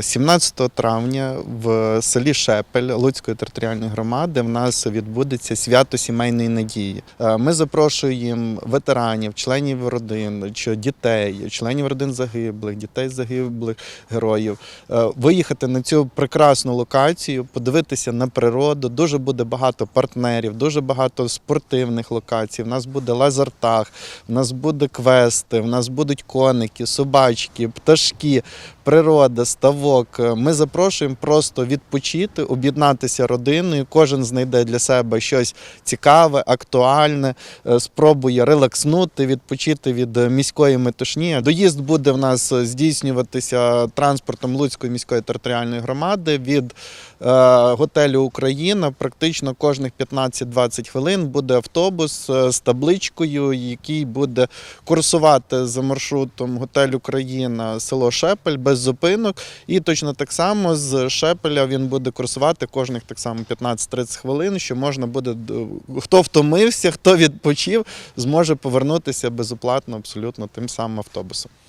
17 травня в селі Шепель Луцької територіальної громади в нас відбудеться свято сімейної надії. Е, Ми запрошуємо ветеранів, членів родин, дітей, членів родин загиблих, дітей загиблих героїв е, виїхати на цю прекрасну локацію, подивитися на природу. Дуже буде багато партнерів, дуже багато спортивних локацій. У нас буде лазертаг, у нас буде квести, у нас будуть коники, собачки, пташки природа, ставок. Ми запрошуємо просто відпочити, об'єднатися родиною. Кожен знайде для себе щось цікаве, актуальне, е, спробує релакснути, відпочити від міської метушні. Доїзд буде в нас здійснюватися транспортом Луцької міської територіальної громади від е, готелю Україна. Практично кожних 15-20 хвилин буде автобус е, з табличкою, який буде курсувати за маршрутом готель Україна, село Шепель без зупинок. І точно так само з Шепеля він буде курсувати кожних так само 15-30 хвилин, що можна буде хто втомився, хто відпочив, зможе повернутися безоплатно абсолютно тим самим автобусом.